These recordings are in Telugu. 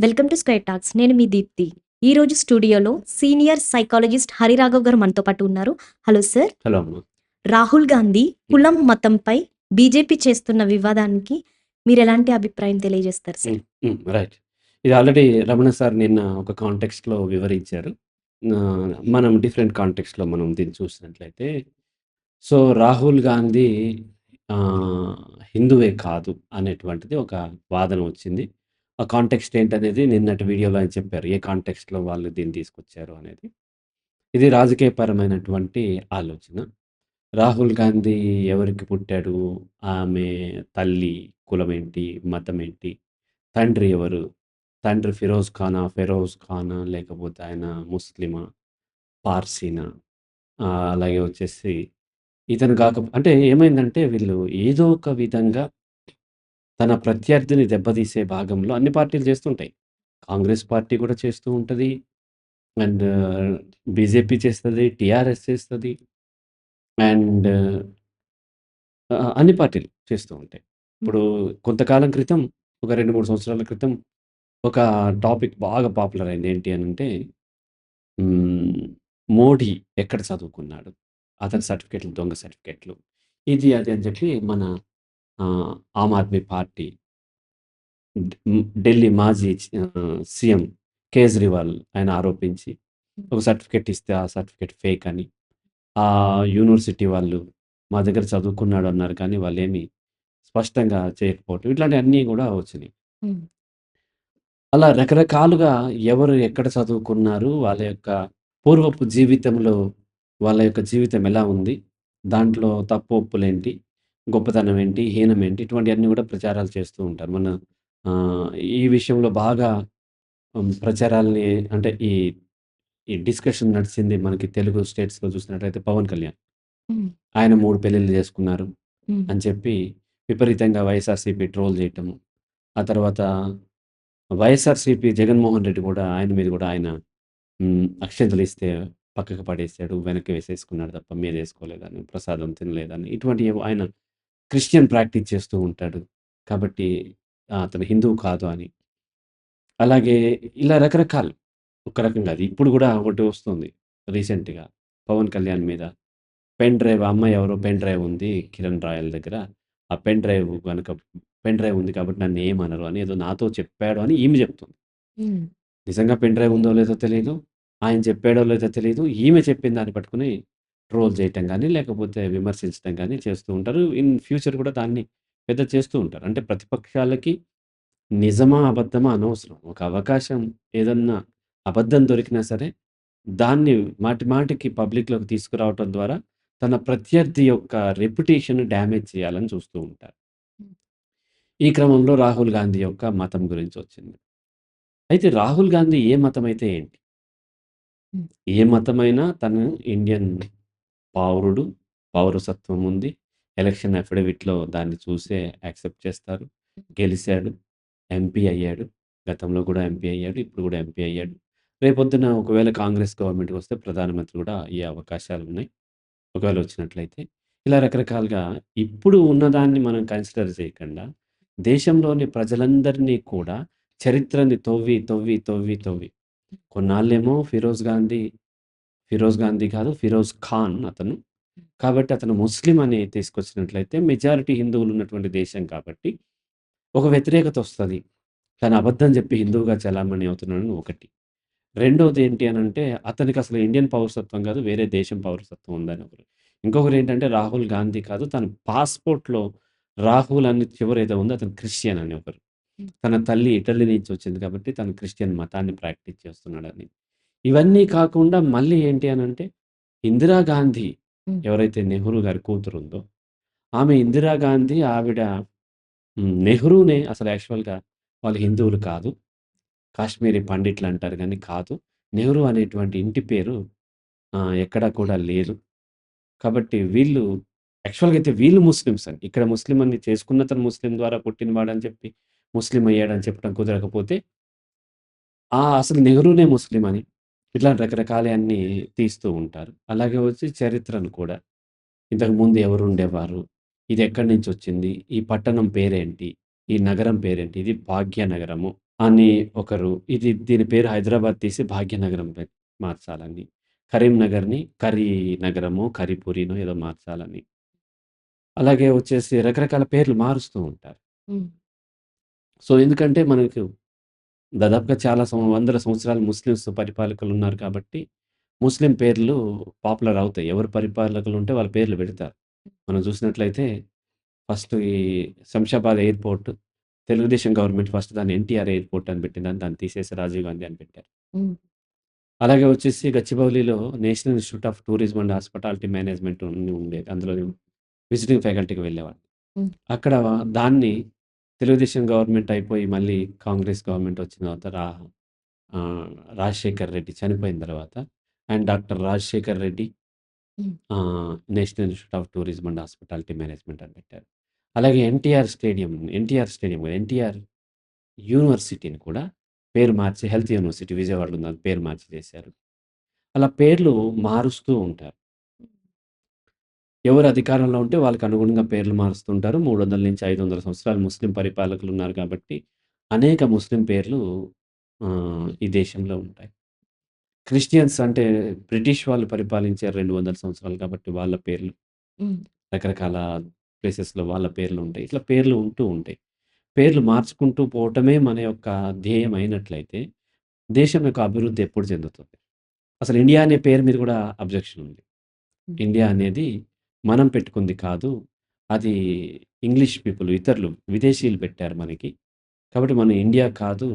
Welcome to square talks. నేను మీ దీప్తి. ఈ రోజు స్టూడియోలో సీనియర్ సైకాలజిస్ట్ హరిరాఘవ్ గారు మనతో పాటు ఉన్నారు. Hello sir. Hello Rahul Gandhi కులం మతంపై బీజేపీ చేస్తున్న వివాదానికి మీరు ఎలాంటి అభిప్రాయం తెలియజేస్తారు సార్? రైట్ ఇది ఆల్రెడీ రమణ సార్ నిన్న ఒక కాంటెక్స్ట్లో వివరించారు. ఆ, మనం డిఫరెంట్ కాంటెక్స్ట్లో మనం దీన్ని చూసినట్లయితే సో రాహుల్ గాంధీ హిందువే కాదు అనేటువంటిది ఒక వాదన వచ్చింది. ఆ కాంటెక్స్ట్ ఏంటనేది నిన్నటి వీడియోలో ఆయన చెప్పారు. ఏ కాంటెక్స్ట్లో వాళ్ళు దీన్ని తీసుకొచ్చారు అనేది. ఇది రాజకీయపరమైనటువంటి ఆలోచన. రాహుల్ గాంధీ ఎవరికి పుట్టాడు? ఆమె తల్లి కులం ఏంటి మతం ఏంటి తండ్రి ఎవరు? తండ్రి ఫిరోజ్ ఖానా ఫెరోజ్ ఖానా లేకపోతే ఆయన ముస్లిమా పార్సీనా? అలాగే వచ్చేసి ఇతను కాక అంటే ఏమైందంటే వీళ్ళు ఏదో ఒక విధంగా తన ప్రత్యర్థిని దెబ్బతీసే భాగంలో అన్ని పార్టీలు చేస్తుంటాయి. కాంగ్రెస్ పార్టీ కూడా చేస్తూ ఉంటుంది. అండ్ బీజేపీ చేస్తుంది టీఆర్ఎస్ చేస్తుంది. అండ్ అన్ని పార్టీలు చేస్తూ ఉంటాయి. ఇప్పుడు కొంతకాలం క్రితం ఒక రెండు మూడు సంవత్సరాల క్రితం ఒక టాపిక్ బాగా పాపులర్ అయింది ఏంటి అని అంటే మోడీ ఎక్కడ చదువుకున్నాడు? అతని సర్టిఫికెట్లు దొంగ సర్టిఫికెట్లు. ఇది అది అని చెప్పి మన ఆమ్ ఆద్మీ పార్టీ ఢిల్లీ మాజీ సీఎం కేజ్రీవాల్ ఆయన ఆరోపించి ఒక సర్టిఫికెట్ ఇస్తే ఆ సర్టిఫికెట్ ఫేక్ అని. ఆ యూనివర్సిటీ వాళ్ళు మా దగ్గర చదువుకున్నాడు అన్నారు కానీ వాళ్ళు ఏమి స్పష్టంగా చేయకపోవటం ఇట్లాంటివన్నీ కూడా వచ్చినాయి. అలా రకరకాలుగా ఎవరు ఎక్కడ చదువుకున్నారు వాళ్ళ యొక్క పూర్వపు జీవితంలో వాళ్ళ యొక్క జీవితం ఎలా ఉంది దాంట్లో తప్పు ఒప్పులేంటి గొప్పతనం ఏంటి హీనం ఏంటి ఇటువంటివన్నీ కూడా ప్రచారాలు చేస్తూ ఉంటారు. మన ఈ విషయంలో బాగా ప్రచారాల్ని అంటే ఈ ఈ డిస్కషన్ నడిచింది మనకి తెలుగు స్టేట్స్లో చూసినట్లయితే పవన్ కళ్యాణ్. ఆయన మూడు పెళ్ళిళ్ళు చేసుకున్నారు అని చెప్పి విపరీతంగా వైఎస్ఆర్సీపీ ట్రోల్ చేయటము. ఆ తర్వాత వైఎస్ఆర్సీపీ జగన్మోహన్ రెడ్డి కూడా ఆయన మీద కూడా ఆయన మ్, అక్షంతలు ఇస్తే పక్కకు పడేసాడు వెనక్కి వేసేసుకున్నాడు తప్ప మీద వేసుకోలేదని ప్రసాదం తినలేదని ఇటువంటి ఏవో ఆయన క్రిస్టియన్ ప్రాక్టీస్ చేస్తూ ఉంటాడు. కాబట్టి అతను హిందువు కాదు అని. అలాగే ఇలా రకరకాలు. ఒక రకంగా అది. ఇప్పుడు కూడా ఒకటి వస్తుంది రీసెంట్గా. పవన్ కళ్యాణ్ మీద. పెన్ డ్రైవ్ అమ్మాయి ఎవరో పెన్ డ్రైవ్ ఉంది కిరణ్ రాయల్ దగ్గర. ఆ పెన్ డ్రైవ్ కనుక పెన్ డ్రైవ్ ఉంది కాబట్టి నన్ను ఏమనరు అని ఏదో నాతో చెప్పాడు అని ఈమె చెప్తుంది. నిజంగా పెన్ డ్రైవ్ ఉందో లేదో తెలియదు ఆయన చెప్పాడో లేదో తెలియదు ఈమె చెప్పిన దాన్ని పట్టుకుని ట్రోల్ చేయటం కానీ లేకపోతే విమర్శించడం కానీ చేస్తూ ఉంటారు. ఇన్ ఫ్యూచర్ కూడా దాన్ని పెద్ద చేస్తూ ఉంటారు. అంటే ప్రతిపక్షాలకి నిజమా అబద్ధమా అనవసరం. ఒక అవకాశం ఏదన్నా అబద్ధం దొరికినా సరే దాన్ని మాటి మాటికి పబ్లిక్లోకి తీసుకురావటం ద్వారా తన ప్రత్యర్థి యొక్క రెప్యుటేషన్ డ్యామేజ్ చేయాలని చూస్తూ ఉంటారు. ఈ క్రమంలో రాహుల్ గాంధీ యొక్క మతం గురించి వచ్చింది. అయితే రాహుల్ గాంధీ ఏ మతం అయితే ఏంటి ఏ మతమైనా తను ఇండియన్ పౌరుడు పౌరసత్వం ఉంది. ఎలక్షన్ అఫిడవిట్లో దాన్ని చూసే యాక్సెప్ట్ చేస్తారు. గెలిచాడు ఎంపీ అయ్యాడు. గతంలో కూడా ఎంపీ అయ్యాడు ఇప్పుడు కూడా ఎంపీ అయ్యాడు. రేపొద్దున ఒకవేళ కాంగ్రెస్ గవర్నమెంట్కి వస్తే ప్రధానమంత్రి కూడా అయ్యే అవకాశాలు ఉన్నాయి. ఒకవేళ వచ్చినట్లయితే ఇలా రకరకాలుగా ఇప్పుడు ఉన్నదాన్ని మనం కన్సిడర్ చేయకుండా దేశంలోని ప్రజలందరినీ కూడా చరిత్రని తవ్వి తవ్వి తవ్వి తవ్వి కొన్నాళ్ళేమో ఫిరోజ్ గాంధీ ఫిరోజ్ గాంధీ కాదు ఫిరోజ్ ఖాన్ అతను. కాబట్టి అతను ముస్లిం అని తీసుకొచ్చినట్లయితే మెజారిటీ హిందువులు ఉన్నటువంటి దేశం కాబట్టి ఒక వ్యతిరేకత వస్తుంది. తను అబద్ధం చెప్పి హిందువుగా చలామణి అవుతున్నాడని ఒకటి. రెండోది ఏంటి అని అంటే అతనికి అసలు ఇండియన్ పౌరసత్వం కాదు వేరే దేశం పౌరసత్వం ఉందని ఒకరు. ఇంకొకరు ఏంటంటే రాహుల్ గాంధీ కాదు తన పాస్పోర్ట్లో రాహుల్ అని చివరి ఏదో ఉంది అతను క్రిస్టియన్ అని ఒకరు. తన తల్లి ఇటలీ నుంచి వచ్చింది కాబట్టి తను క్రిస్టియన్ మతాన్ని ప్రాక్టీస్ చేస్తున్నాడని. ఇవన్నీ కాకుండా మళ్ళీ ఏంటి అని అంటే ఇందిరాగాంధీ ఎవరైతే నెహ్రూ గారి కూతురు ఉందో ఆమె ఇందిరాగాంధీ ఆవిడ మ్, నెహ్రూనే అసలు యాక్చువల్గా వాళ్ళు హిందువులు కాదు కాశ్మీరీ పండిట్లు అంటారు కానీ కాదు. నెహ్రూ అనేటువంటి ఇంటి పేరు ఆ, ఎక్కడా కూడా లేదు. కాబట్టి వీళ్ళు యాక్చువల్గా అయితే వీళ్ళు ముస్లిమ్స్ అని ఇక్కడ ముస్లిం అని చేసుకున్న తను ముస్లిం ద్వారా పుట్టినవాడని చెప్పి ముస్లిం అయ్యాడని చెప్పడం కుదరకపోతే ఆ అసలు నెహ్రూనే ముస్లిం అని ఇట్లా రకరకాలన్నీ తీస్తూ ఉంటారు అలాగే వచ్చి చరిత్రను కూడా ఇంతకు ముందు ఎవరు ఉండేవారు ఇది ఎక్కడి నుంచి వచ్చింది ఈ పట్టణం పేరేంటి ఈ నగరం పేరేంటి ఇది భాగ్యనగరము అని ఒకరు. ఇది దీని పేరు హైదరాబాద్ తీసి భాగ్యనగరం పె మార్చాలని. కరీంనగర్‌ని కరీనగరమో, కరీపురినో ఏదో మార్చాలని. అలాగే వచ్చేసి రకరకాల పేర్లు మారుస్తూ ఉంటారు. హ్మ్. సో, ఎందుకంటే మనకు దాదాపుగా చాలా సం వందల సంవత్సరాలు ముస్లిమ్స్ పరిపాలకులున్నారు కాబట్టి, ముస్లిం పేర్లు పాపులర్ అవుతాయి. ఎవరు పరిపాలకులుంటే వాళ్ళ పేర్లు పెడతారు. మనం చూసినట్లయితే ఫస్ట్ ఈ Shamshabad airport Telugu Desam government first దాన్ని ఎన్టీఆర్ ఎయిర్‌పోర్ట్ అని పెట్టిందని దాన్ని తీసేసి రాజీవ్ గాంధీ అని పెట్టారు. హ్మ్. అలాగే వచ్చేసి గచ్చిబౌలిలో national institute of tourism and hospitality management అని ఉండేది. అందులో విజిటింగ్ ఫ్యాకల్టీగా వెళ్ళేవాడిని. హ్మ్. అక్కడ దాన్ని తెలుగుదేశం గవర్నమెంట్ అయిపోయి మళ్ళీ కాంగ్రెస్ గవర్నమెంట్ వచ్చిన తర్వాత రా రాజశేఖర్ రెడ్డి చనిపోయిన తర్వాత and doctor Rajasekhar Reddy national institute of tourism and hospitality management అని పెట్టారు. అలాగే NTR stadium NTR stadium NTR యూనివర్సిటీని కూడా పేరు మార్చి హెల్త్ యూనివర్సిటీ విజయవాడలో పేరు మార్చి చేశారు. అలా పేర్లు మారుస్తూ ఉంటారు. ఎవరు అధికారంలో ఉంటే వాళ్ళకి అనుగుణంగా పేర్లు మారుస్తుంటారు. 300-500 సంవత్సరాలు ముస్లిం పరిపాలకులున్నారు కాబట్టి, అనేక ముస్లిం పేర్లు ఈ దేశంలో ఉంటాయి. క్రిస్టియన్స్ అంటే బ్రిటిష్ వాళ్ళు పరిపాలించారు 200 సంవత్సరాలు కాబట్టి వాళ్ళ పేర్లు. రకరకాల ప్లేసెస్‌లో వాళ్ళ పేర్లు ఉంటాయి. ఇట్లా పేర్లు ఉంటూ ఉంటాయి. పేర్లు మార్చుకుంటూ పోవటమే మన యొక్క ధ్యేయం అయినట్లయితే, దేశం యొక్క అభివృద్ధి ఎప్పుడు చెందుతుంది? అసలు ఇండియా అనే పేరు మీద కూడా అబ్జెక్షన్ ఉంది. ఇండియా అనేది మనం పెట్టుకుంది కాదు. అది ఇంగ్లీష్ పీపుల్ ఇతరులు విదేశీయులు పెట్టారు మనకి. కాబట్టి మనం ఇండియా కాదు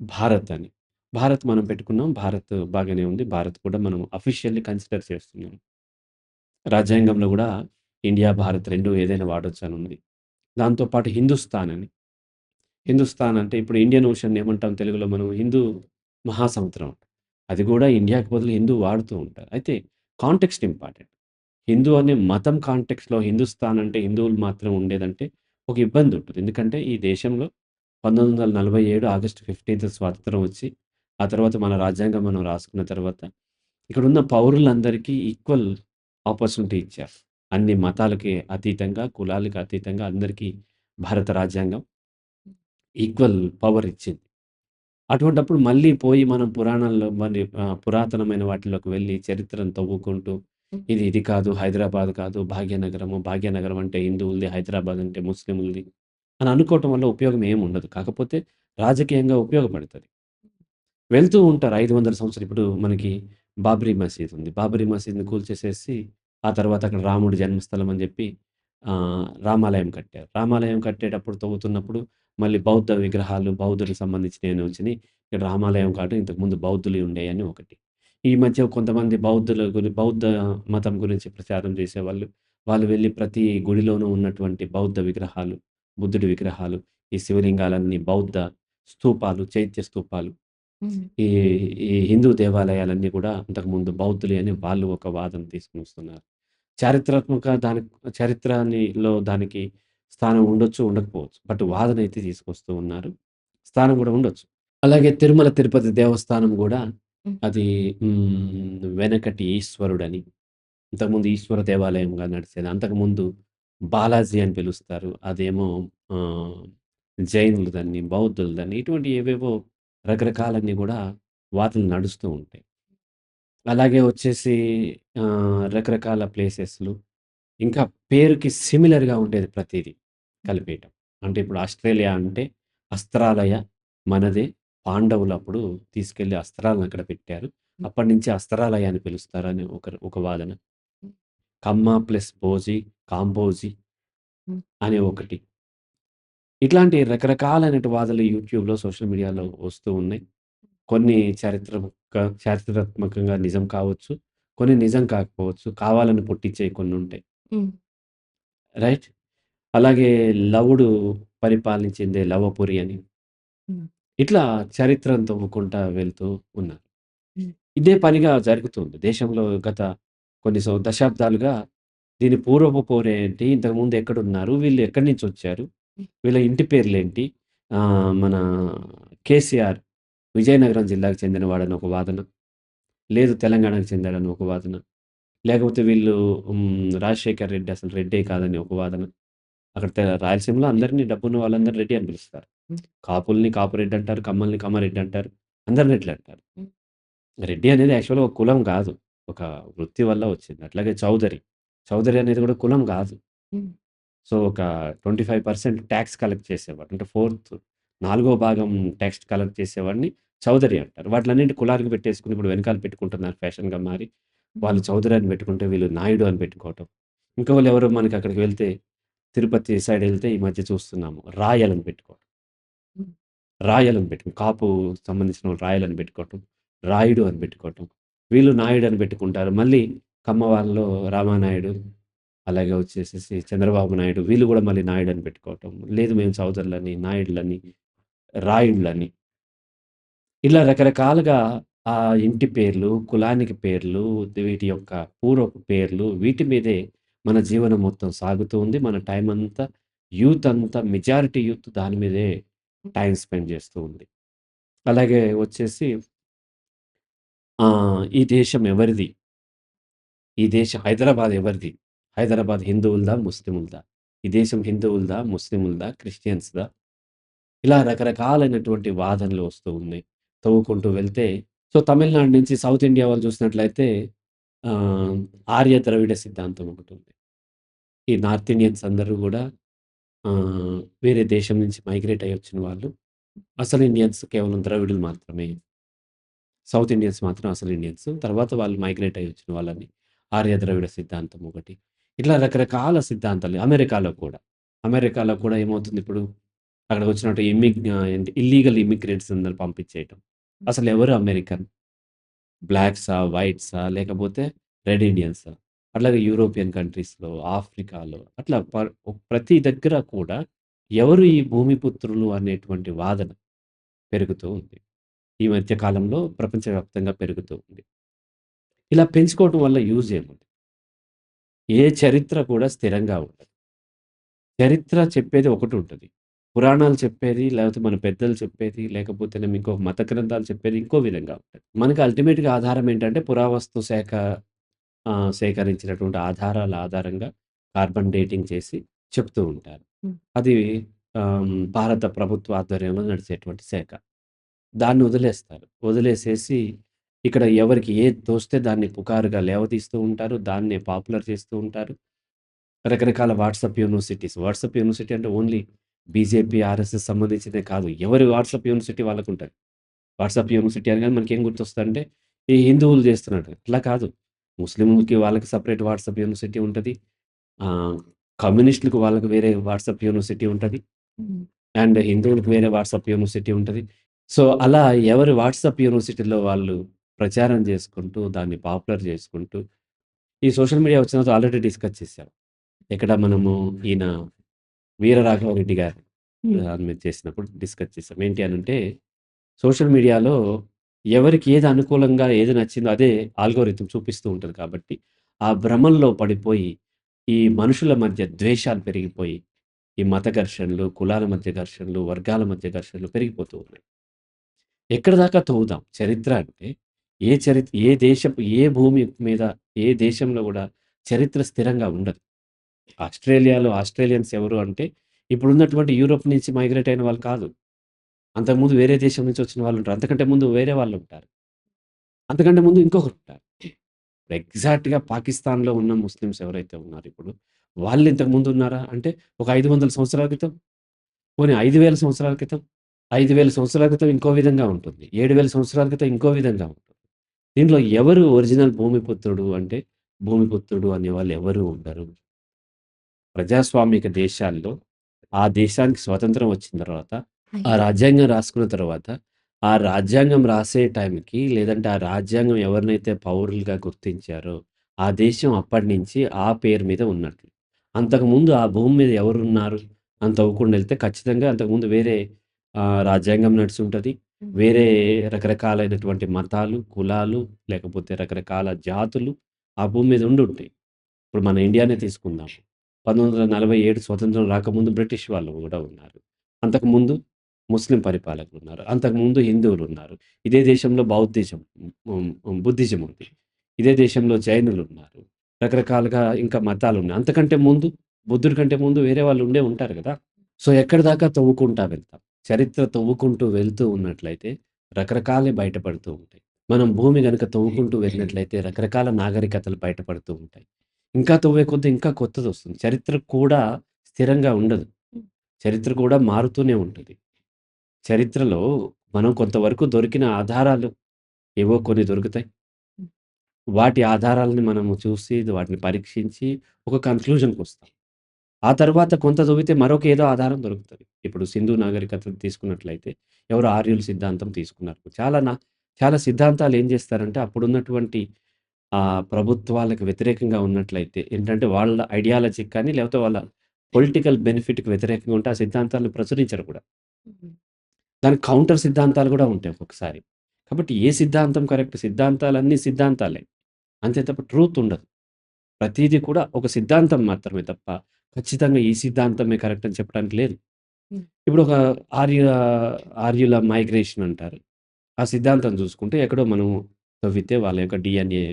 భారత్ అని. భారత్ మనం పెట్టుకున్నాం. భారత్ బాగానే ఉంది. భారత్ కూడా మనం అఫీషియల్లీ కన్సిడర్ చేస్తున్నాం. రాజ్యాంగంలో కూడా ఇండియా, భారత్ 2 ఏదైనా వాడొచ్చని ఉంది. దాంతో పాటు హిందుస్థాన్ అని. హిందుస్థాన్ అంటే ఇప్పుడు ఇండియన్ ఓషన్ ఏమంటాం తెలుగులో మనం హిందూ మహాసముద్రం. అది కూడా ఇండియాకి బదులు హిందూ వాడుతూ ఉంటారు. అయితే కాంటెక్స్ట్ ఇంపార్టెంట్. హిందూ అనే మతం కాంటెక్స్లో హిందుస్థాన్ అంటే హిందువులు మాత్రం ఉండేదంటే ఒక ఇబ్బంది ఉంటుంది. ఎందుకంటే ఈ దేశంలో 1947 ఆగస్టు 15థ్ స్వాతంత్రం వచ్చి, ఆ తర్వాత మన రాజ్యాంగం మనం రాసుకున్న తర్వాత, ఇక్కడున్న పౌరులందరికీ ఈక్వల్ ఆపర్చునిటీ ఇచ్చారు. అన్ని మతాలకి అతీతంగా, కులాలకి అతీతంగా అందరికీ భారత రాజ్యాంగం ఈక్వల్ పవర్ ఇచ్చింది. అటువంటప్పుడు మళ్ళీ పోయి మనం పురాణాల్లో మరి పురాతనమైన వాటిలోకి వెళ్ళి చరిత్రను తవ్వుకుంటూ ఇది ఇది కాదు, హైదరాబాద్ కాదు, భాగ్యనగరము, భాగ్యనగరం అంటే హిందువులది, హైదరాబాద్ అంటే ముస్లిములది అని అనుకోవటం వల్ల ఉపయోగం ఏమి ఉండదు కాకపోతే రాజకీయంగా ఉపయోగపడుతుంది వెళ్తూ ఉంటారు 500 సంవత్సరాలు. ఇప్పుడు మనకి బాబ్రీ మసీద్ ఉంది. బాబ్రీ మసీద్‌ని కూల్చేసేసి, ఆ తర్వాత అక్కడ రాముడి జన్మస్థలం అని చెప్పి రామాలయం కట్టారు. రామాలయం కట్టేటప్పుడు తవ్వుతున్నప్పుడు మళ్ళీ బౌద్ధ విగ్రహాలు, బౌద్ధులకు సంబంధించినవి వచ్చినాయి ఇక్కడ రామాలయం కాదు ఇంతకుముందు ఉండేవి అని ఒకటి. ఈ మధ్య కొంతమంది బౌద్ధుల గురి బౌద్ధ మతం గురించి ప్రచారం చేసేవాళ్ళు. వాళ్ళు వెళ్ళి ప్రతి గుడిలోనూ ఉన్నటువంటి బౌద్ధ విగ్రహాలు, బుద్ధుడి విగ్రహాలు, ఈ శివలింగాలన్నీ బౌద్ధ స్తూపాలు, చైత్య స్తూపాలు. హ్మ్. ఈ ఈ హిందూ దేవాలయాలన్నీ కూడా అంతకుముందు బౌద్ధులియి అని వాళ్ళు ఒక వాదన తీసుకొని వస్తున్నారు. చారిత్రాత్మక దానికి చరిత్రనిలో దానికి స్థానం ఉండొచ్చు, ఉండకపోవచ్చు. బట్ వాదన అయితే తీసుకొస్తూ ఉన్నారు. స్థానం కూడా ఉండొచ్చు. అలాగే తిరుమల తిరుపతి దేవస్థానం కూడా. అది హ్మ్, వెనకటి ఈశ్వరుడని, ఇంతకుముందు ఈశ్వర దేవాలయంగా నడిచేది. అంతకుముందు బాలాజీ అని పిలుస్తారు. అదేమో ఆహ్, జైనులదని, బౌద్ధులదని ఇటువంటి ఏవేవో రకరకాలన్నీ కూడా వాదనలు నడుస్తూ ఉంటాయి. అలాగే వచ్చేసి ఆహ్, రకరకాల ప్లేసెస్‌లు ఇంకా పేరుకి సిమిలర్‌గా ఉండేది ప్రతీది కలిపేయటం. అంటే ఇప్పుడు ఆస్ట్రేలియా అంటే అస్త్రాలయ మనదే. పాండవులప్పుడు తీసుకెళ్ళి అస్త్రాలను అక్కడ పెట్టారు. హ్మ్. అప్పటినుంచి అస్త్రాలయ అని పిలుస్తారని ఒకరు ఒక వాదన. కమ్మ ప్లస్ భోజి, కాంబోజి. అని ఒకటి. ఇట్లాంటి రకరకాలైనటు వాదనలు యూట్యూబ్‌లో, సోషల్ మీడియాలో వస్తూ ఉన్నాయి. కొన్ని చారిత్రక చారిత్రాత్మకంగా నిజం కావచ్చు. కొన్ని నిజం కాకపోవచ్చు. కావాలని పుట్టించేయి కొన్నుంటాయి. హ్మ్. రైట్. అలాగే లవుడు పరిపాలించిందే లవపురి అని. ఇట్లా చరిత్రను తవ్వుకుంటా వెళ్తూ ఉన్నారు. ఇదే పనిగా జరుగుతుంది. దేశంలో గత కొన్ని సం దశాబ్దాలుగా దీని పూర్వపు పోరేంటి? ఇంతకుముందు ఎక్కడున్నారు? వీళ్ళు ఎక్కడి నుంచొచ్చారు? హ్మ్. వీళ్ళ ఇంటి పేర్లేంటి? ఆహ్, మన కేసీఆర్ విజయనగరం జిల్లాకు చెందినవాడని ఒక వాదన. లేదు తెలంగాణకు చెందాడని ఒక వాదన. లేకపోతే వీళ్ళు హ్మ్, రాజశేఖర్ రెడ్డి అసలు రెడ్డే కాదని ఒక వాదన. అక్కడ తె రాయలసీమలో అందరిని డబ్బున్న వాళ్ళందరిని రెడ్డి అని పిలుస్తారు. హ్మ్. కాపుల్ని కాపురెడ్డి అంటారు. కమ్మల్ని కమ్మారెడ్డి అంటారు. అందరిని రెడ్లు అంటారు. హ్మ్. రెడ్డి అనేది యాక్చువల్‌గా ఒక కులం గాదు. ఒక వృత్తి వల్ల వచ్చింది. అట్లాగే చౌదరి. చౌదరి అనేది గూడా కులం. హ్మ్. సో, ఒక 25% టాక్స్ కలెక్ట్ చేసేవాడు. అంటే ఫోర్త్ నాలుగో భాగం టాక్స్ కలెక్ట్ చేసేవాడిని చౌదరి అంటారు. వాటిలన్నింటి కులానికి పెట్టేసుకొని ఇప్పుడు వెనకాల పెట్టుకుంటున్నారు ఫ్యాషన్‌గా మారి. వాళ్ళు చౌదరి అని పెట్టుకుంటే వీళ్ళు నాయుడు అని పెట్టుకోవటం. ఎవరో మనకి అక్కడికి వెళ్తే తిరుపతి సైడ్ ఎళ్తే ఈ మధ్య చూస్తున్నాము. రాయల్ అని పెట్టుకోవడం. రాయలను రాయల్ అని పెట్టుకో కాపు సంబంధించిన వాళ్ళు రాయలను అని పెట్టుకోవటం. రాయుడు అని పెట్టుకోవటం. వీళ్ళు నాయుడు అని పెట్టుకుంటారు. మళ్ళీ కమ్మ వాళ్ళలో రామానాయుడు, అలాగే వచ్చేసేసి చంద్రబాబు నాయుడు వీళ్ళు కూడా మళ్ళీ నాయుడు అని పెట్టుకోవటం. లేదు మేము సోదరులని నాయుడులని, రాయుడులని. ఇలా రకరకాలుగా ఆ ఇంటి పేర్లు, కులానికి పేర్లు, వీటి యొక్క పూర్వపు పేర్లు వీటి మీదే మన జీవనం మొత్తం సాగుతూ ఉంది. మన టైం అంతా యూత్ అంతా మెజారిటీ యూత్ దాని మీదే టైం స్పెండ్ చేస్తూ ఉంది. అలాగే వచ్చేసి ఈ దేశం ఎవరిది? ఈ దేశం హైదరాబాద్ ఎవరిది? హైదరాబాద్ హిందువులదా? ముస్లిములదా? ఈ దేశం హిందువులదా? ముస్లిములదా? క్రిస్టియన్స్‌దా? ఇలా రకరకాలైనటువంటి వాదనలు వస్తూ ఉన్నాయి. తవ్వుకుంటూ వెళ్తే సో, తమిళనాడు నుంచి సౌత్ ఇండియా వాళ్ళు చూసినట్లయితే ఆర్య ద్రవిడ సిద్ధాంతం ఒకటి ఉంది ఈ నార్త్ ఇండియన్స్ అందరూ కూడా ఆహ్, వేరే దేశం నుంచి మైగ్రేట్ అయ్యొచ్చిన వాళ్ళు. అసలు ఇండియన్స్ కేవలం ద్రవిడులు మాత్రమే. సౌత్ ఇండియన్స్ మాత్రం అసలు ఇండియన్స్. తర్వాత వాళ్ళు మైగ్రేట్ అయ్యొచ్చిన వాళ్ళని. ఆర్య ద్రవిడ సిద్ధాంతం ఒకటి. ఇట్లా రకరకాల సిద్ధాంతాలు అమెరికాలో కూడా. అమెరికాలో కూడా ఏమవుతుంది ఇప్పుడు అక్కడ వచ్చినట్టు ఇమ్మిగ్ ఆహ్, ఏంటి ఇల్లీగల్ ఇమ్మిగ్రెంట్స్ అందరిని పంపించేయటం. అసలు ఎవరు అమెరికన్? బ్లాక్సా? వైట్సా? లేకపోతే రెడ్ ఇండియన్సా? అట్లాగే యూరోపియన్ కంట్రీస్‌లో, ఆఫ్రికాలో అట్లా ప ప్రతి దగ్గర కూడా ఎవరు ఈ భూమిపుత్రులు అనేటువంటి వాదన పెరుగుతూ ఉంది. ఈ మధ్య కాలంలో ప్రపంచవ్యాప్తంగా పెరుగుతూ ఉంది. ఇలా పెంచుకోవటం వల్ల యూజ్ ఏముంది? ఏ చరిత్ర కూడా స్థిరంగా ఉండదు. చరిత్ర చెప్పేది ఒకటుంటది. పురాణాలు చెప్పేది, లేకపోతే మన పెద్దలు చెప్పేది, లేకపోతేనేమో ఇంకో మత గ్రంథాలు చెప్పేది ఇంకో విధంగా ఉంటది. మనకి అల్టిమేట్‌గా ఆధారం ఏంటంటే పురావస్తు శాఖ సేకరించినటువంటి ఆధారాల ఆధారంగా కార్బన్ డేటింగ్ చేసి చెప్తూ ఉంటారు. అది భారత ప్రభుత్వ ఆధ్వర్యంలో నడిచేటువంటి శాఖ. దాన్ని వదిలేస్తారు. వదిలేసేసి ఇక్కడ ఎవరికి ఏది తోస్తే దాన్ని పుకారుగా లేవదీస్తూ ఉంటారు. దాన్నే పాపులర్ చేస్తూ ఉంటారు. రకరకాల వాట్సాప్ యూనివర్సిటీస్. వాట్సాప్ యూనివర్సిటీ అంటే ఓన్లీ బీజేపీ, ఆర్ఎస్ఎస్ సంబంధించిందే కాదు. ఎవరి వాట్సాప్ యూనివర్సిటీ వాళ్ళకుంటది. వాట్సాప్ యూనివర్సిటీ అనగానే మనకేం గుర్తొస్తదంటే ఈ హిందువులు చేస్తున్నట్టు. అట్లా కాదు. ముస్లింలకి వాళ్ళకి సెపరేట్ వాట్సాప్ యూనివర్సిటీ ఉంటది. కమ్యూనిస్టులకు వాళ్ళకి వేరే వాట్సాప్ యూనివర్సిటీ ఉంటది. అండ్ హిందువులకు వేరే వాట్సాప్ యూనివర్సిటీ ఉంటది. సో, అలా ఎవరి వాట్సాప్ యూనివర్సిటీలో వాళ్ళు ప్రచారం చేసుకుంటూ, దాన్ని పాపులర్ చేసుకుంటూ ఈ సోషల్ మీడియా వచ్చిన తర్వాత ఆల్రెడీ డిస్కస్ చేశాం. ఎక్కడ మనము ఈయన వీర రాఘవరెడ్డి గారు మీద చేసినప్పుడు డిస్కస్ చేసాం. ఏంటి అనంటే సోషల్ మీడియాలో ఎవరికి ఏది అనుకూలంగా ఏది నచ్చిందో అదే ఆల్గోరిథం చూపిస్తూ ఉంటుంది కాబట్టి, ఆ భ్రమల్లో పడిపోయి ఈ మనుషుల మధ్య ద్వేషాలు పెరిగిపోయి, ఈ మత ఘర్షణలు, కులాల మధ్య ఘర్షణలు, వర్గాల మధ్య ఘర్షణలు పెరిగిపోతూ ఉన్నాయి. ఎక్కడి దాకా తవ్వుదాం? చరిత్ర అంటే ఏ చరిత్ర ఏ దేశపు ఏ భూమి మీద ఏ దేశంలో కూడా చరిత్ర స్థిరంగా ఉండదు. ఆస్ట్రేలియాలో ఆస్ట్రేలియన్స్ ఎవరు అంటే ఇప్పుడున్నటువంటి యూరోప్ నుంచి మైగ్రేట్ అయిన వాళ్ళు కాదు. అంతకుముందు వేరే దేశం నుంచి వచ్చిన వాళ్ళు ఉంటారు అంతకంటే ముందు వేరే వాళ్ళు ఉంటారు అంతకంటే ముందు ఇంకొకరుంటారు. ఎగ్జాక్ట్‌గా పాకిస్తాన్‌లో ఉన్న ముస్లిమ్స్ ఎవరైతే ఉన్నారు ఇప్పుడు, వాళ్ళు ఇంతకు ముందు ఉన్నారా? అంటే ఒక 500 సంవత్సరాల క్రితం, పోనీ ఐదు వేల సంవత్సరాల క్రితం, ఐదు వేల సంవత్సరాల క్రితం ఇంకో విధంగా ఉంటుంది. ఏడు వేల సంవత్సరాల క్రితం ఇంకో విధంగా ఉంటుంది. దీంట్లో ఎవరు ఒరిజినల్ భూమిపుత్రుడు అంటే, భూమిపుత్రుడు అనేవాళ్ళు ఎవరు ఉండరు. ప్రజాస్వామిక దేశాల్లో ఆ దేశానికి స్వాతంత్రం వచ్చిన తర్వాత, ఆ! రాజ్యాంగం రాసుకున్న తర్వాత, ఆ రాజ్యాంగం రాసే టైంకి లేదంటే ఆ రాజ్యాంగం ఎవరినైతే పౌరులుగా గుర్తించారో, ఆ దేశం అప్పటినుంచి ఆ పేరు మీద ఉన్నట్లు. అంతకుముందు ఆ భూమి మీద ఎవరున్నారు అని తవ్వుకుంటూ వెళ్తే ఖచ్చితంగా అంతకుముందు వేరే ఆహ్, రాజ్యాంగం. హ్మ్. వేరే రకరకాలైనటువంటి మతాలు, కులాలు లేకపోతే రకరకాల జాతులు ఆ భూమి మీద ఉండుంటాయి. ఇప్పుడు మన ఇండియానే తీసుకుందాం. 1947 స్వతంత్రం రాకముందు బ్రిటిష్ వాళ్ళు గూడా ఉన్నారు. అంతకుముందు ముస్లిం పరిపాలకులున్నారు. అంతకుముందు హిందువులున్నారు. ఇదే దేశంలో బౌద్ధిజం బుద్ధిజం ఉంది. ఇదే దేశంలో జైనులున్నారు. రకరకాలుగా ఇంకా మతాలున్నాయి. అంతకంటే ముందు బుద్ధుడి కంటే ముందు వేరే వాళ్ళు ఉండే ఉంటారు గదా! సో, ఎక్కడి దాకా తవ్వుకుంటా వెళ్తాం. చరిత్ర తవ్వుకుంటూ వెళ్తూ ఉన్నట్లయితే రకరకాలే బయటపడుతూ ఉంటాయి. మనం భూమి గనుక తవ్వుకుంటూ వెళ్ళినట్లయితే రకరకాల నాగరికతలు బయటపడుతూ ఉంటాయి. ఇంకా తవ్వే కొద్దీ ఇంకా కొత్తదొస్తుంది. చరిత్ర కూడా స్థిరంగా ఉండదు. చరిత్ర కూడా మారుతూనే ఉంటది. చరిత్రలో మనం కొంతవరకు దొరికిన ఆధారాలు ఏవో కొన్ని దొరుకుతాయి. వాటి ఆధారాలని మనము చూసి, వాటిని పరీక్షించి ఒక కన్‌క్లూజన్‌కొస్తాం. ఆ తర్వాత కొంత తవ్వితే మరొక ఏదో ఆధారం దొరుకుతది. ఇప్పుడు సింధు నాగరికతను తీసుకున్నట్లయితే ఎవరో ఆర్యుల సిద్ధాంతం తీసుకున్నారు. చాలా నా చాలా సిద్ధాంతాలు ఏం చేస్తారంటే అప్పుడున్నటువంటి ప్రభుత్వాలకు వ్యతిరేకంగా ఉన్నట్లయితే ఏంటంటే వాళ్ళ ఐడియాలజీకి కానీ లేకపోతే వాళ్ళ పొలిటికల్ బెనిఫిట్‌కి వ్యతిరేకంగా ఉంటే ఆ సిద్ధాంతాలను ప్రచురించరు కూడా. దానికి కౌంటర్ సిద్ధాంతాలు కూడా ఉంటాయి ఒక్కొక్కసారి. కాబట్టి ఏ సిద్ధాంతం కరెక్ట్ సిద్ధాంతాలన్నీ సిద్ధాంతాలే. అంతే తప్ప ట్రూత్ ఉండదు. ప్రతీది కూడా ఒక సిద్ధాంతం మాత్రమే తప్ప ఖచ్చితంగా ఈ సిద్ధాంతమే కరెక్ట్ అని చెప్పడానికి లేదు. ఇప్పుడు ఒక ఆర్య ఆర్యుల మైగ్రేషన్ అంటారు. ఆ సిద్ధాంతం చూసుకుంటే ఎక్కడో మనం తవ్వితే వాళ్ళ యొక్క డీఎన్ఏ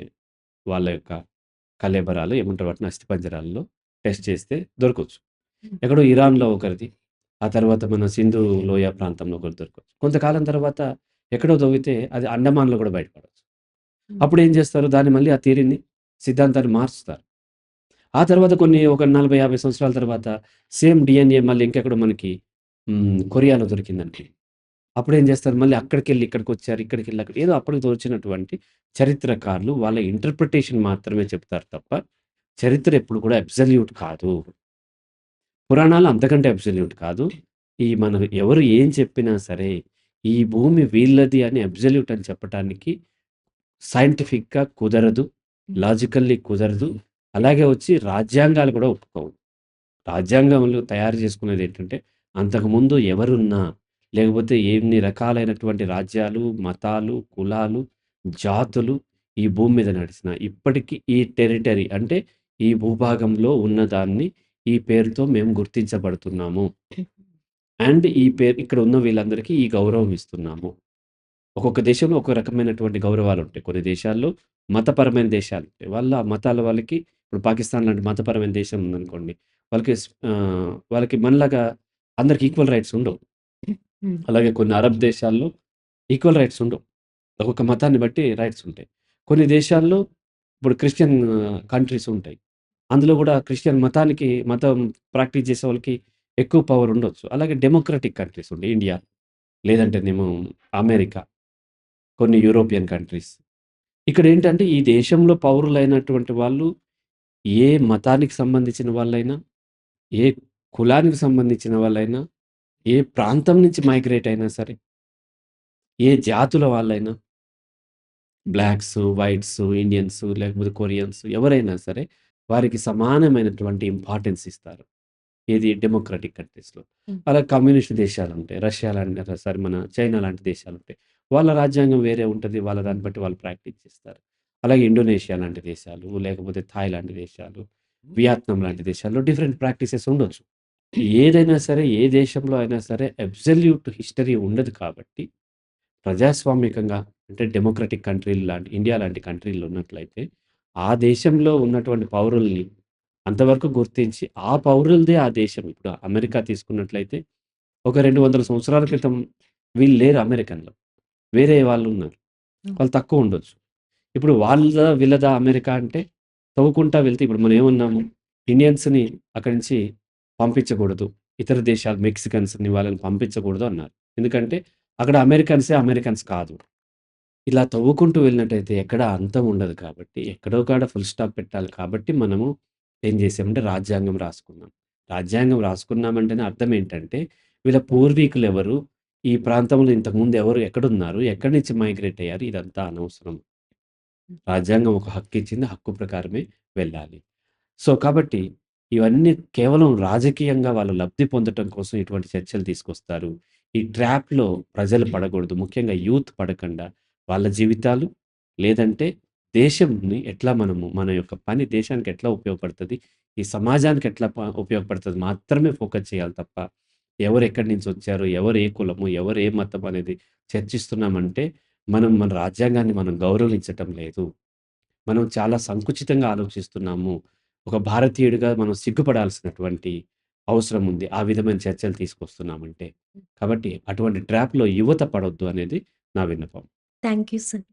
వాళ్ళ యొక్క కళేబరాలు ఏమంటారు వాటిని అస్థిపంజరాల్లో టెస్ట్ చేస్తే దొరకవచ్చు. ఎక్కడో ఇరాన్‌లో ఒకరిది. ఆ తర్వాత మన సింధు లోయ ప్రాంతంలో ఒకటి దొరకవచ్చు. కొంతకాలం తర్వాత ఎక్కడో తవ్వితే అది అండమాన్‌లో కూడా బయటపడొచ్చు. హ్మ్. అప్పుడేం చేస్తారు దాన్ని మళ్ళీ ఆ థియరీని సిద్ధాంతాన్ని మార్చుతారు. ఆ తర్వాత కొన్ని ఒక 40, 50 సంవత్సరాల తర్వాత సేమ్ డీఎన్ఏ మళ్ళీ ఇంకెక్కడో మనకి. కొరియాలో దొరికిందనుకోండి. అప్పుడేం చేస్తారు మళ్ళీ అక్కడికెళ్ళి ఇక్కడికొచ్చారు. ఇక్కడికెళ్ళి అక్కడ ఏదో అప్పటికి తోచినటువంటి చరిత్రకారులు వాళ్ళ ఇంటర్ప్రిటేషన్ మాత్రమే చెప్తారు తప్ప చరిత్ర ఎప్పుడు కూడా అబ్సల్యూట్ కాదు. పురాణాలు అంతకంటే అబ్సల్యూట్ కాదు. ఈ మనం ఎవరు ఏం చెప్పినా సరే ఈ భూమి వీళ్ళది అని అబ్సల్యూట్ అని చెప్పటానికి సైంటిఫిక్‌గా కుదరదు. లాజికల్లీ కుదరదు. అలాగే వచ్చి రాజ్యాంగాలు కూడా ఒప్పుకోవు. రాజ్యాంగంలు తయారు చేసుకునేదేంటంటే అంతకుముందు ఎవరున్నా లేకపోతే ఎన్ని రకాలైనటువంటి రాజ్యాలు, మతాలు, కులాలు, జాతులు ఈ భూమి మీద నడిచినా ఇప్పటికి ఈ టెరిటరీ అంటే ఈ భూభాగంలో ఉన్నదాన్ని ఈ పేరుతో మేము గుర్తించబడుతున్నాము. అండ్ ఈ పేరు ఇక్కడ ఉన్న వీళ్ళందరికీ ఈ గౌరవం ఇస్తున్నాము. ఒక్కొక్క దేశంలో ఒక్కో రకమైనటువంటి గౌరవాలుంటాయి. కొన్ని దేశాల్లో మతపరమైన దేశాలుంటాయి. వాళ్ళ మతాల వాళ్ళకి ఇప్పుడు పాకిస్తాన్ లాంటి మతపరమైన దేశం ఉందనుకోండి. వాళ్ళకి వాళ్ళకి మనలాగా అందరికి ఈక్వల్ రైట్స్ ఉండవు. అలాగే కొన్ని అరబ్ దేశాల్లో ఈక్వల్ రైట్స్ ఉండవు. ఒక్కొక్క మతాన్ని బట్టి రైట్స్ ఉంటాయి. కొన్ని దేశాల్లో ఇప్పుడు క్రిస్టియన్ కంట్రీస్ ఉంటాయి. అందులో కూడా క్రిస్టియన్ మతానికి మతం ప్రాక్టీస్ చేసే వాళ్ళకి ఎక్కువ పవర్ ఉండొచ్చు. అలాగే డెమోక్రటిక్ కంట్రీస్ ఉండే ఇండియా లేదంటేనేమో అమెరికా, కొన్ని యూరోపియన్ కంట్రీస్. ఇక్కడ ఏంటంటే ఈ దేశంలో పౌరులైనటువంటి వాళ్ళు ఏ మతానికి సంబంధించిన వాళ్ళైనా, ఏ కులానికి సంబంధించిన వాళ్ళైనా, ఏ ప్రాంతం నుంచి మైగ్రేట్ అయినా సరే, ఏ జాతుల వాళ్ళైనా బ్లాక్స్, వైట్స్, ఇండియన్స్ లేకపోతే కొరియన్స్ ఎవరైనా సరే వారికి సమానమైనటువంటి ఇంపార్టెన్స్ ఇస్తారు. ఏది డెమోక్రటిక్ కంట్రీస్‌లో. అలా కమ్యూనిస్ట్ దేశాలుంటాయి. రష్యా లాంటి సారీ మన చైనా లాంటి దేశాలుంటాయి. వాళ్ళ రాజ్యాంగం వేరే ఉంటది. వాళ్ళ దాన్ని బట్టి వాళ్ళు ప్రాక్టీస్ చేస్తారు. అలాగే ఇండోనేషియా లాంటి దేశాలు, లేకపోతే థాయ్ లాంటి దేశాలు, వియత్నాం లాంటి దేశాల్లో డిఫరెంట్ ప్రాక్టీసెస్ ఉండొచ్చు. ఏదైనా సరే, ఏ దేశంలో అయినా సరే అబ్సల్యూట్ హిస్టరీ ఉండదు కాబట్టి ప్రజాస్వామికంగా అంటే డెమోక్రటిక్ కంట్రీలు లాంటి ఇండియా లాంటి కంట్రీలు ఉన్నట్లయితే ఆ దేశంలో ఉన్నటువంటి పౌరుల్ని అంతవరకు గుర్తించి ఆ పౌరులదే ఆ దేశం. ఇప్పుడు అమెరికా తీసుకున్నట్లయితే ఒక 200 సంవత్సరాల క్రితం వీళ్ళు లేరు అమెరికన్‌లో. వేరే వాళ్ళున్నారు. హ్మ్. వాళ్ళు తక్కువ ఉండొచ్చు. ఇప్పుడు వాళ్ళదా వీళ్ళదా అమెరికా అంటే తవ్వుకుంటా వెళ్తే ఇప్పుడు మనం ఏమన్నాము? ఇండియన్స్‌ని అక్కడి నుంచి పంపించకూడదు. ఇతర దేశాలు మెక్సికన్స్‌ని వాళ్ళని పంపించకూడదు అన్నారు. ఎందుకంటే అక్కడ అమెరికన్సే అమెరికన్స్ కాదు. ఇలా తవ్వుకుంటూ వెళ్ళినట్టయితే ఎక్కడ అంతం ఉండదు కాబట్టి ఎక్కడో కాడ ఫుల్ స్టాప్ పెట్టాలి కాబట్టి మనము ఏం చేసామంటే రాజ్యాంగం రాసుకున్నాం. రాజ్యాంగం రాసుకున్నామంటేనే అర్థం ఏంటంటే వీళ్ళ పూర్వీకులు ఎవరు? ఈ ప్రాంతంలో ఇంతకుముందు ఎవరు ఎక్కడున్నారు? ఎక్కడి నుంచి మైగ్రేట్ అయ్యారు? ఇదంతా అనవసరం. రాజ్యాంగం ఒక హక్కు ఇచ్చింది. హక్కు ప్రకారమే వెళ్ళాలి. సో, కాబట్టి ఇవన్నీ కేవలం రాజకీయంగా వాళ్ళు లబ్ధి పొందటం కోసం ఇటువంటి చర్చలు తీసుకొస్తారు. ఈ ట్రాప్‌లో ప్రజలు పడకూడదు. ముఖ్యంగా యూత్ పడకుండా వాళ్ళ జీవితాలు లేదంటే దేశంని ఎట్లా మనము మన యొక్క పని దేశానికి ఎట్లా ఉపయోగపడుతది? ఈ సమాజానికి ఎట్లా ఉపయోగపడుతది మాత్రమే ఫోకస్ చేయాలి తప్ప ఎవరు ఎక్కడి నుంచి వచ్చారు? ఎవరు ఏ కులము? ఎవరు ఏ మతం అనేది చర్చిస్తున్నామంటే మనం మన రాజ్యాంగాన్ని మనం గౌరవించటం లేదు. మనం చాలా సంకుచితంగా ఆలోచిస్తున్నాము. ఒక భారతీయుడిగా మనం సిగ్గుపడాల్సినటువంటి అవసరం ఉంది. ఆ విధమైన చర్చలు తీసుకొస్తున్నామంటే. కాబట్టి అటువంటి ట్రాప్‌లో యువత పడొద్దు అనేది నా విన్నపం. Thank you, sir.